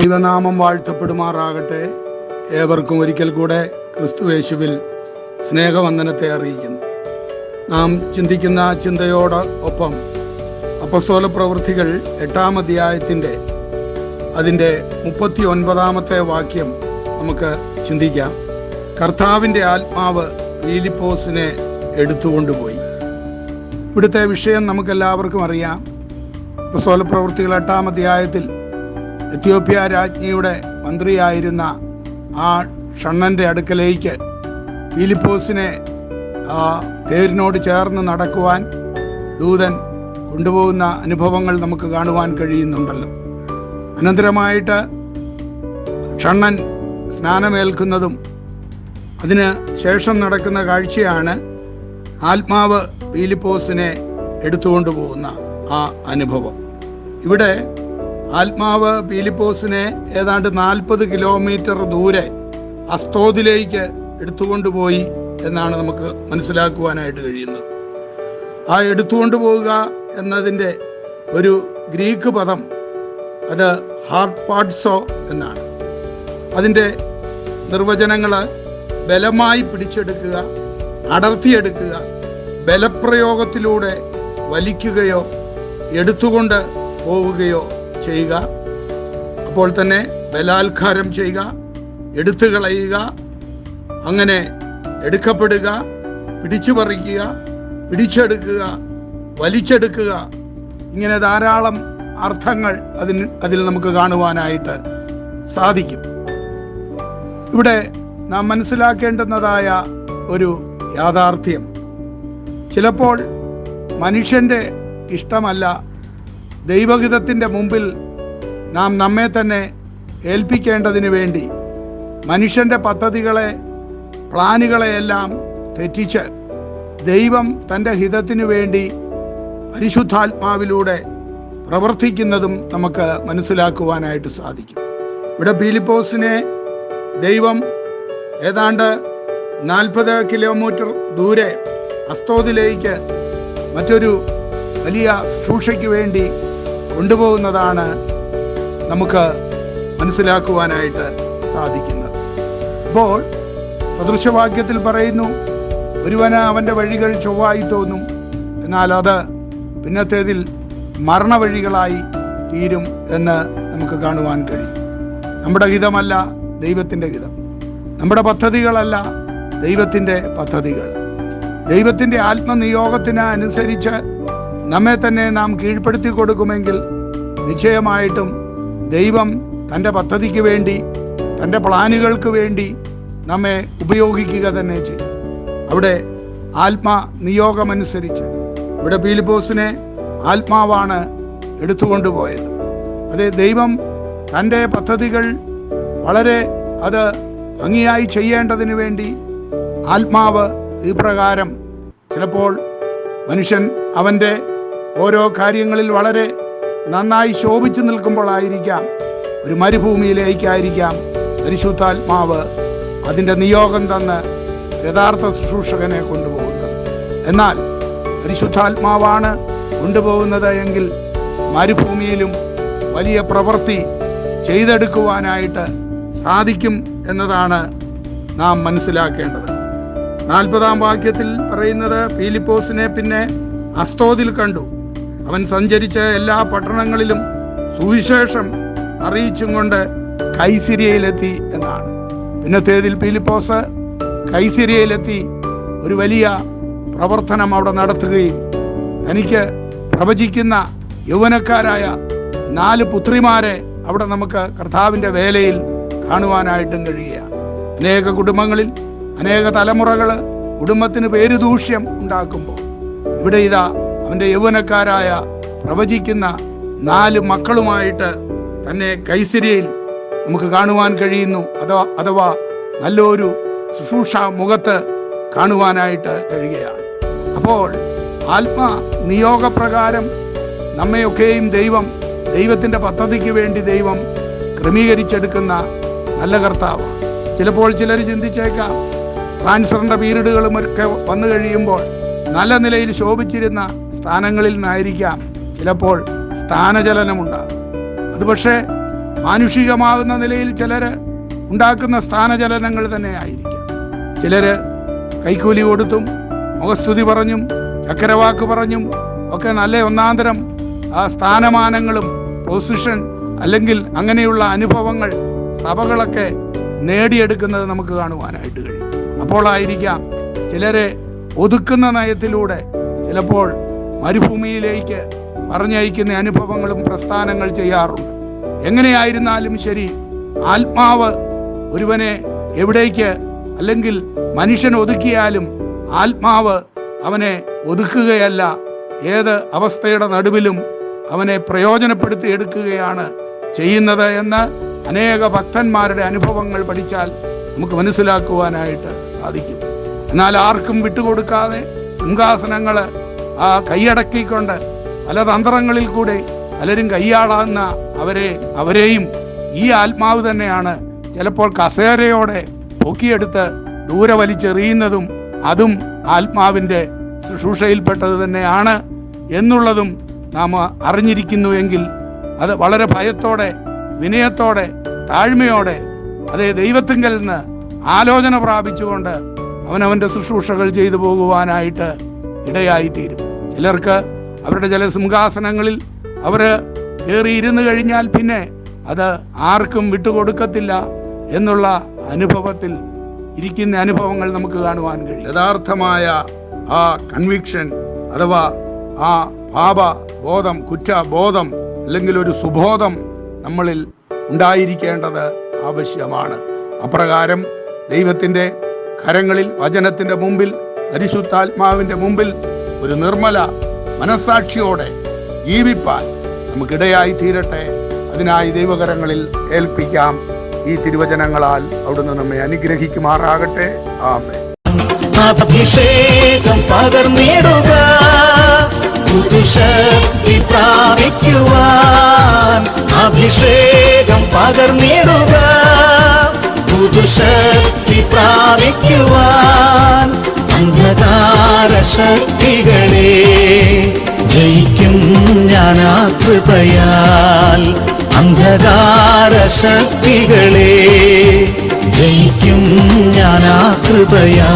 ദൈവനാമം വാഴ്ത്തപ്പെടുമാറാകട്ടെ. ഏവർക്കും ഒരിക്കൽ കൂടെ ക്രിസ്തുവേശുവിൽ സ്നേഹവന്ദനത്തെ അറിയിക്കുന്നു. നാം ചിന്തിക്കുന്ന ചിന്തയോട് ഒപ്പം അപ്പസ്തോല പ്രവൃത്തികൾ എട്ടാം അധ്യായത്തിന്റെ അതിന്റെ മുപ്പത്തി ഒൻപതാമത്തെ വാക്യം നമുക്ക് ചിന്തിക്കാം. കർത്താവിന്റെ ആത്മാവ് വീലിപ്പോസിനെ എടുത്തുകൊണ്ടുപോയി. ഇവിടുത്തെ വിഷയം നമുക്കെല്ലാവർക്കും അറിയാം. അപ്പസ്തോല പ്രവൃത്തികൾ എട്ടാം അധ്യായത്തിൽ എത്യോപ്യ രാജ്ഞിയുടെ മന്ത്രിയായിരുന്ന ആ ഷണ്ണന്റെ അടുക്കലേക്ക് ഫിലിപ്പോസിനെ തേരിനോട് ചേർന്ന് നടക്കുവാൻ ദൂതൻ കൊണ്ടുപോകുന്ന അനുഭവങ്ങൾ നമുക്ക് കാണുവാൻ കഴിയുന്നുണ്ടല്ലോ. അനന്തരമായിട്ട് ഷണ്ണൻ സ്നാനമേൽക്കുന്നതും അതിന് ശേഷം നടക്കുന്ന കാഴ്ചയാണ് ആത്മാവ് ഫിലിപ്പോസിനെ എടുത്തുകൊണ്ട് പോകുന്ന ആ അനുഭവം. ഇവിടെ ആത്മാവ് പീലിപ്പോസിനെ ഏതാണ്ട് നാൽപ്പത് കിലോമീറ്റർ ദൂരെ അസ്തോദിലേക്ക് എടുത്തുകൊണ്ടുപോയി എന്നാണ് നമുക്ക് മനസ്സിലാക്കുവാനായിട്ട് കഴിയുന്നത്. ആ എടുത്തുകൊണ്ടു പോവുക എന്നതിന്റെ ഒരു ഗ്രീക്ക് പദം അത് ഹാർട്ട് പാഡ്സോ എന്നാണ്. അതിന്റെ നിർവചനങ്ങൾ ബലമായി പിടിച്ചെടുക്കുക അടർത്തിയെടുക്കുക ബലപ്രയോഗത്തിലൂടെ വലിക്കുകയോ എടുത്തുകൊണ്ട് പോവുകയോ ചെയ്യുക. അപ്പോൾ തന്നെ ബലാത്കാരം ചെയ്യുക എടുത്തു കളയുക അങ്ങനെ എടുക്കപ്പെടുക പിടിച്ചു പറിക്കുക പിടിച്ചെടുക്കുക വലിച്ചെടുക്കുക. ഇങ്ങനെ ധാരാളം അർത്ഥങ്ങൾ അതിന് അതിൽ നമുക്ക് കാണുവാനായിട്ട് സാധിക്കും. ഇവിടെ നാം മനസ്സിലാക്കേണ്ടുന്നതായ ഒരു യാഥാർത്ഥ്യം. ചിലപ്പോൾ മനുഷ്യന്റെ ഇഷ്ടമല്ല ദൈവഹിതത്തിന്റെ മുമ്പിൽ നാം നമ്മെ തന്നെ ഏൽപ്പിക്കേണ്ടതിന് വേണ്ടി മനുഷ്യന്റെ പദ്ധതികളെ പ്ലാനുകളെയെല്ലാം തെറ്റിച്ച് ദൈവം തന്റെ ഹിതത്തിനു വേണ്ടി പരിശുദ്ധാത്മാവിലൂടെ പ്രവർത്തിക്കുന്നതും നമുക്ക് മനസ്സിലാക്കുവാനായിട്ട് സാധിക്കും. ഇവിടെ പീലിപ്പോസിനെ ദൈവം ഏതാണ്ട് നാൽപ്പത് കിലോമീറ്റർ ദൂരെ അസ്തോദിലേക്ക് മറ്റൊരു വലിയ ശുശ്രൂഷയ്ക്ക് വേണ്ടി കൊണ്ടുപോകുന്നതാണ് നമുക്ക് മനസ്സിലാക്കുവാനായിട്ട് സാധിക്കുന്നത്. അപ്പോൾ സദൃശവാക്യത്തിൽ പറയുന്നു ഒരുവന് അവന്റെ വഴികൾ ചൊവ്വായി തോന്നും എന്നാൽ അത് പിന്നത്തേതിൽ മരണവഴികളായി തീരും എന്ന് നമുക്ക് കാണുവാൻ കഴിയും. നമ്മുടെ ഹിതമല്ല ദൈവത്തിന്റെ ഹിതം. നമ്മുടെ പദ്ധതികളല്ല ദൈവത്തിന്റെ പദ്ധതികൾ. ദൈവത്തിന്റെ ആത്മനിയോഗത്തിന് അനുസരിച്ച് നമ്മെ തന്നെ നാം കീഴ്പ്പെടുത്തി കൊടുക്കുമെങ്കിൽ നിശ്ചയമായിട്ടും ദൈവം തന്റെ പദ്ധതിക്ക് വേണ്ടി തന്റെ പ്ലാനുകൾക്ക് വേണ്ടി നമ്മെ ഉപയോഗിക്കുക തന്നെ ചെയ്യും. അവിടെ ആത്മാ നിയോഗമനുസരിച്ച് ഇവിടെ പീലിപ്പോസിനെ ആത്മാവാണ് എടുത്തുകൊണ്ടുപോയത്. അതെ ദൈവം തന്റെ പദ്ധതികൾ വളരെ അത് ഭംഗിയായി ചെയ്യേണ്ടതിന് വേണ്ടി ആത്മാവ് ഈ പ്രകാരം ചിലപ്പോൾ മനുഷ്യൻ അവന്റെ ഓരോ കാര്യങ്ങളിൽ വളരെ നന്നായി ശോഭിച്ചു നിൽക്കുമ്പോഴായിരിക്കാം ഒരു മരുഭൂമിയിലേക്കായിരിക്കാം പരിശുദ്ധാത്മാവ് അതിന്റെ നിയോഗം തന്ന് യഥാർത്ഥ ശുശ്രൂഷകനെ കൊണ്ടുപോകുന്നത്. എന്നാൽ പരിശുദ്ധാത്മാവാണ് കൊണ്ടുപോകുന്നത് എങ്കിൽ മരുഭൂമിയിലും വലിയ പ്രവൃത്തി ചെയ്തെടുക്കുവാനായിട്ട് സാധിക്കും എന്നതാണ് നാം മനസ്സിലാക്കേണ്ടത്. നാൽപ്പതാം വാക്യത്തിൽ പറയുന്നത് ഫീലിപ്പോസിനെ പിന്നെ അസ്തോതിൽ കണ്ടു. അവൻ സഞ്ചരിച്ച എല്ലാ പട്ടണങ്ങളിലും സുവിശേഷം അറിയിച്ചും കൊണ്ട് കൈസിരിയയിലെത്തി എന്നാണ്. പിന്നത്തേതിൽ പീലിപ്പോസ് കൈസിരിയയിലെത്തി ഒരു വലിയ പ്രവർത്തനം അവിടെ നടത്തുകയും തനിക്ക് പ്രവചിക്കുന്ന യൗവനക്കാരായ നാല് പുത്രിമാരെ അവിടെ നമുക്ക് കർത്താവിന്റെ വേലയിൽ കാണുവാനായിട്ടും കഴിയുകയാണ്. അനേക കുടുംബങ്ങളിൽ അനേക തലമുറകൾ കുടുംബത്തിന് പേരുദൂഷ്യം ഉണ്ടാക്കുമ്പോൾ ഇവിടെ ഇതാ അവന്റെ യൗവനക്കാരായ പ്രവചിക്കുന്ന നാല് മക്കളുമായിട്ട് തന്നെ കൈസിരിയിൽ നമുക്ക് കാണുവാൻ കഴിയുന്നു. അഥവാ അഥവാ നല്ലൊരു ശുശ്രൂഷ മുഖത്ത് കാണുവാനായിട്ട് കഴിയുകയാണ്. അപ്പോൾ ആത്മ നിയോഗപ്രകാരം നമ്മയൊക്കെയും ദൈവം ദൈവത്തിന്റെ പദ്ധതിക്ക് വേണ്ടി ദൈവം ക്രമീകരിച്ചെടുക്കുന്ന നല്ല കർത്താവ്. ചിലപ്പോൾ ചിലർ ചിന്തിച്ചേക്കാം ട്രാൻസ്ഫറിന്റെ പീരീഡുകളും ഒക്കെ വന്നു കഴിയുമ്പോൾ നല്ല നിലയിൽ ശോഭിച്ചിരുന്ന സ്ഥാനങ്ങളിൽ നിന്നായിരിക്കാം ചിലപ്പോൾ സ്ഥാനചലനമുണ്ടാകും അത് മാനുഷികമാകുന്ന നിലയിൽ ചിലർ ഉണ്ടാക്കുന്ന സ്ഥാനചലനങ്ങൾ തന്നെ ആയിരിക്കാം. ചിലർ കൈക്കൂലി കൊടുത്തും മുഖസ്തുതി പറഞ്ഞും ചക്കരവാക്ക് പറഞ്ഞും ഒക്കെ നല്ല ഒന്നാന്തരം ആ സ്ഥാനമാനങ്ങളും പൊസിഷൻ അല്ലെങ്കിൽ അങ്ങനെയുള്ള അനുഭവങ്ങൾ സഭകളൊക്കെ നേടിയെടുക്കുന്നത് നമുക്ക് കാണുവാനായിട്ട് കഴിയും. അപ്പോളായിരിക്കാം ചിലരെ ഒതുക്കുന്ന നയത്തിലൂടെ ചിലപ്പോൾ മരുഭൂമിയിലേക്ക് പറഞ്ഞയക്കുന്ന അനുഭവങ്ങളും പ്രസ്ഥാനങ്ങൾ ചെയ്യാറുണ്ട്. എങ്ങനെയായിരുന്നാലും ശരി ആത്മാവ് ഒരുവനെ എവിടേക്ക് അല്ലെങ്കിൽ മനുഷ്യൻ ഒതുക്കിയാലും ആത്മാവ് അവനെ ഒതുക്കുകയല്ല. ഏത് അവസ്ഥയുടെ നടുവിലും അവനെ പ്രയോജനപ്പെടുത്തി എടുക്കുകയാണ് ചെയ്യുന്നത് എന്ന് അനേക ഭക്തന്മാരുടെ അനുഭവങ്ങൾ പഠിച്ചാൽ നമുക്ക് മനസ്സിലാക്കുവാനായിട്ട് സാധിക്കും. എന്നാൽ ആർക്കും വിട്ടുകൊടുക്കാതെ സിംഹാസനങ്ങൾ ആ കൈയടക്കിക്കൊണ്ട് പല തന്ത്രങ്ങളിൽ കൂടെ പലരും കൈയാളാകുന്ന അവരെ അവരെയും ഈ ആത്മാവ് തന്നെയാണ് ചിലപ്പോൾ കസേരയോടെ പൊക്കിയെടുത്ത് ദൂരെ വലിച്ചെറിയുന്നതും അതും ആത്മാവിന്റെ ശുശ്രൂഷയിൽപ്പെട്ടത് തന്നെയാണ് എന്നുള്ളതും നാം അറിഞ്ഞിരിക്കുന്നുവെങ്കിൽ അത് വളരെ ഭയത്തോടെ വിനയത്തോടെ താഴ്മയോടെ അതേ ദൈവത്തിങ്കൽ നിന്ന് ആലോചന പ്രാപിച്ചുകൊണ്ട് അവനവന്റെ ശുശ്രൂഷകൾ ചെയ്തു പോകുവാനായിട്ട് ഇടയായിത്തീരും. ചിലർക്ക് അവരുടെ ചില സിംഹാസനങ്ങളിൽ അവർ കയറി ഇരുന്ന് കഴിഞ്ഞാൽ പിന്നെ അത് ആർക്കും വിട്ടുകൊടുക്കത്തില്ല എന്നുള്ള അനുഭവത്തിൽ ഇരിക്കുന്ന അനുഭവങ്ങൾ നമുക്ക് കാണുവാൻ കഴിയും. യഥാർത്ഥമായ ആ കൺവിക്ഷൻ അഥവാ ആ പാപ ബോധം കുറ്റബോധം അല്ലെങ്കിൽ ഒരു സുബോധം നമ്മളിൽ ഉണ്ടായിരിക്കേണ്ടത് ആവശ്യമാണ്. അപ്രകാരം ദൈവത്തിന്റെ കരങ്ങളിൽ വചനത്തിന്റെ മുമ്പിൽ പരിശുദ്ധാത്മാവിന്റെ മുമ്പിൽ ഒരു നിർമ്മല മനസാക്ഷിയോടെ ജീവിപ്പാൻ നമുക്കിടയായി തീരട്ടെ. അതിനായി ദൈവകരങ്ങളിൽ ഏൽപ്പിക്കാം. ഈ തിരുവചനങ്ങളാൽ അവിടുന്ന് നമ്മെ അനുഗ്രഹിക്കുമാറാകട്ടെ. ആമേ അഭിഷേകം പ്രാപിക്കുവാൻ അഭിഷേകം പകർന്നിടുക. പുതുശക്തി പ്രാപിക്കുവാൻ അന്ധകാര ശക്തികളെ ജയിക്കും ആ കൃപയാൽ അന്ധകാര ശക്തികളെ ജയിക്കും ആ കൃപയാൽ